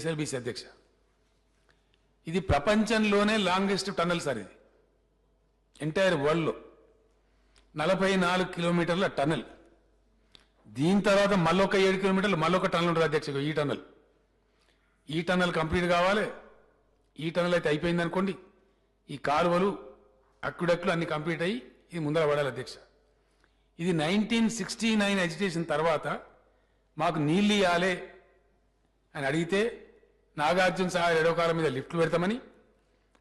SLBC అధ్యక్ష. ఇది ప్రపంచంలోనే లాంగెస్ట్ టన్నెల్ సార్ ఇది. ఎంటైర్ వరల్డ్లో నలభై నాలుగు కిలోమీటర్ల టన్నెల్. దీని తర్వాత మళ్ళొక ఏడు కిలోమీటర్లు మళ్ళొక టన్నెల్ ఉంటుంది అధ్యక్ష ఈ టన్నెల్. ఈ టన్నెల్ కంప్లీట్ కావాలి. ఈ టన్నెల్ అయితే అయిపోయింది అనుకోండి. ఈ కాలువలు అక్కుడక్కులు అన్ని కంప్లీట్ అయ్యి ఇది ముందర పడాలి అధ్యక్ష. ఇది నైన్టీన్ సిక్స్టీ నైన్ ఎడ్యుకేషన్ తర్వాత మాకు నీళ్ళు ఇవ్వాలి అని అడిగితే నాగార్జున సాగర్ ఎడవ మీద లిఫ్ట్లు పెడతామని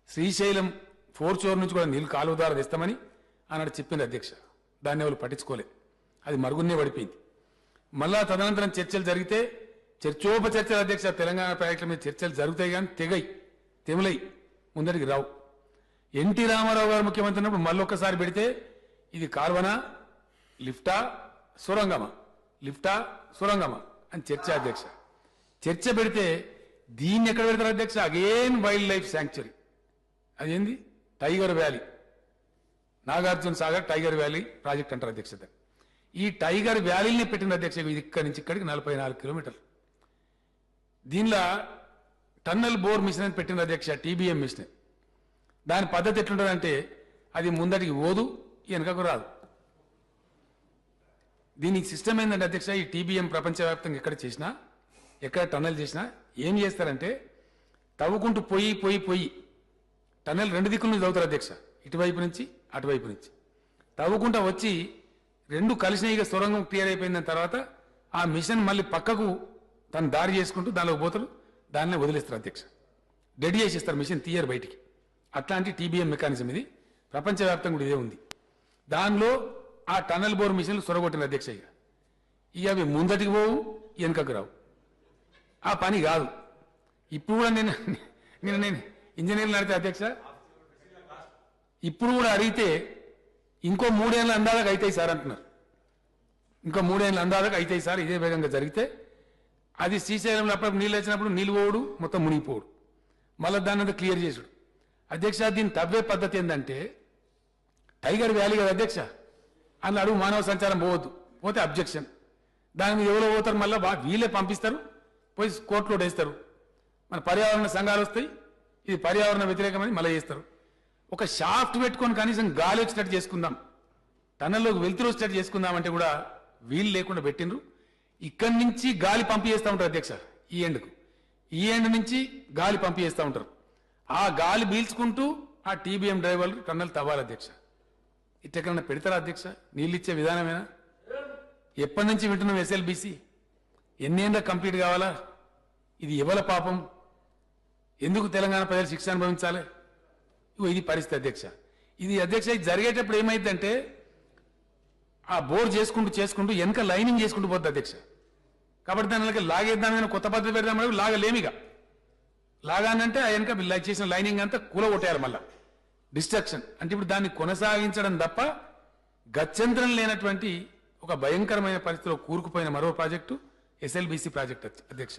శ్రీశైలం ఫోర్ చోర్ నుంచి కూడా నీళ్ళు కాలువ ద్వారా తెస్తామని అన్నాడు చెప్పింది అధ్యక్ష. దాన్ని ఎవరు పట్టించుకోలే. అది మరుగున్నే పడిపోయింది. మళ్ళా తదనంతరం చర్చలు జరిగితే చర్చోపచర్చల అధ్యక్ష తెలంగాణ ప్రాజెక్టుల మీద చర్చలు జరుగుతాయి కానీ తెగై తెములై ముందరికి రావు. ఎన్టీ రామారావు గారు ముఖ్యమంత్రి ఉన్నప్పుడు మళ్ళొక్కసారి పెడితే ఇది కార్వనా లిఫ్టా సొరంగమా? లిఫ్టా సొరంగమా? అని చర్చ అధ్యక్ష. చర్చ పెడితే దీన్ని ఎక్కడ పెడతారు అధ్యక్ష? అగైన్ వైల్డ్ లైఫ్ శాంక్చురీ అదేంది? Tiger valley Nagarjuna Sagar tiger valley project అంటారు అధ్యక్షత ఈ టైగర్ వ్యాలీని పెట్టిన అధ్యక్ష ఇది ఇక్కడి నుంచి ఇక్కడికి నలభై నాలుగు కిలోమీటర్లు. దీనిలో టన్నల్ బోర్ మిషన్ అని పెట్టిన అధ్యక్ష టీబీఎం మిషన్ దాని పద్ధతి ఎట్లుంటుందంటే అది ముందటికి ఓదు వెనకకు రాదు. దీనికి సిస్టమ్ ఏంటంటే అధ్యక్ష ఈ టీబీఎం ప్రపంచవ్యాప్తంగా ఎక్కడ చేసినా ఎక్కడ టన్నెల్ చేసినా ఏం చేస్తారంటే తవ్వుకుంటూ పోయి పోయి పోయి. టన్నెల్ రెండు దిక్కుల నుంచి తవ్వుతారు అధ్యక్ష. ఇటువైపు నుంచి అటువైపు నుంచి. తవ్వుకుంటా వచ్చి రెండు కలిసిన ఇక సొరంగం క్లియర్ అయిపోయిన తర్వాత ఆ మిషన్ మళ్ళీ పక్కకు తను దారి చేసుకుంటూ దానిలోకి పోతారు. దాన్నే వదిలేస్తారు అధ్యక్ష. డెడ్ చేసేస్తారు మిషన్ తీయరు బయటికి. అట్లాంటి టీబీఎం మెకానిజం ఇది. ప్రపంచవ్యాప్తంగా కూడా ఇదే ఉంది. దానిలో ఆ టన్నల్ బోర్ మిషన్లు సొరగొట్టిన అధ్యక్ష ఇక. ఇక అవి ముందటికి పోవు వెనుకకు రావు. ఆ పని కాదు. ఇప్పుడు కూడా నేను నేను నేను ఇంజనీర్లు నడితే అధ్యక్ష. ఇప్పుడు కూడా అడిగితే ఇంకో మూడేళ్ళ అందాలకు అవుతాయి సార్ అంటున్నారు. ఇంకో మూడేళ్ళ అందాలకు అవుతాయి సార్ ఇదే వేగంగా జరిగితే. అది శ్రీశైలంలో అప్పటికి నీళ్ళు వచ్చినప్పుడు నీళ్ళు పోవుడు మొత్తం మునిగిపోడు. మళ్ళీ దాన్ని అంతా క్లియర్ చేసుడు. అధ్యక్ష దీన్ని తవ్వే పద్ధతి ఏంటంటే టైగర్ వ్యాలీ కదా అధ్యక్ష. అని అడుగు మానవ సంచారం పోవద్దు. పోతే అబ్జెక్షన్. దాని మీద ఎవరో పోతారు మళ్ళీ వీళ్ళే పంపిస్తారు. పోయి కోర్టులో వేస్తారు మన పర్యావరణ సంఘాలు వస్తాయి ఇది పర్యావరణ వ్యతిరేకమని మళ్ళీ చేస్తారు ఒక షాఫ్ట్ పెట్టుకొని కనీసం గాలి వచ్చేటట్టు చేసుకుందాం. టన్నల్లోకి వెళ్తురు వచ్చేటట్టు చేసుకుందాం అంటే కూడా వీలు లేకుండా పెట్టిండ్రు. ఇక్కడి నుంచి గాలి పంపి చేస్తూ ఉంటారు అధ్యక్ష ఈ ఎండ్కు. ఈ ఎండ్ నుంచి గాలి పంపి చేస్తూ ఉంటారు. ఆ గాలి పీల్చుకుంటూ ఆ టీబీఎం డ్రైవర్లు టన్నల్ తవ్వాలి అధ్యక్ష. ఇట్టెక్కడన్నా పెడతారా అధ్యక్ష? నీళ్ళు ఇచ్చే విధానమేనా? ఎప్పటి నుంచి వింటున్నాం ఎస్ఎల్బిసి? ఎన్నేళ్ళ కంప్లీట్ కావాలా? ఇది ఎవల పాపం? ఎందుకు తెలంగాణ ప్రజలు శిక్ష అనుభవించాలి? ఇగో ఇది పరిస్థితి అధ్యక్ష. ఇది అధ్యక్ష ఇది జరిగేటప్పుడు ఏమైందంటే ఆ బోర్ చేసుకుంటూ చేసుకుంటూ వెనక లైనింగ్ చేసుకుంటూ పోద్ది అధ్యక్ష. కాబట్టి దాని లాగేద్దామని కొత్త పద్ధతి పెడదాం లాగలేమిగా లాగానంటే ఆ వెనక చేసిన లైనింగ్ అంతా కూల కొట్టేయాలి మళ్ళా. డిస్ట్రక్షన్. అంటే ఇప్పుడు దాన్ని కొనసాగించడం తప్ప గత్యంతరం లేనటువంటి ఒక భయంకరమైన పరిస్థితిలో కూరుకుపోయిన మరో ప్రాజెక్టు ఎస్ఎల్బిసి ప్రాజెక్ట్ అధ్యక్ష.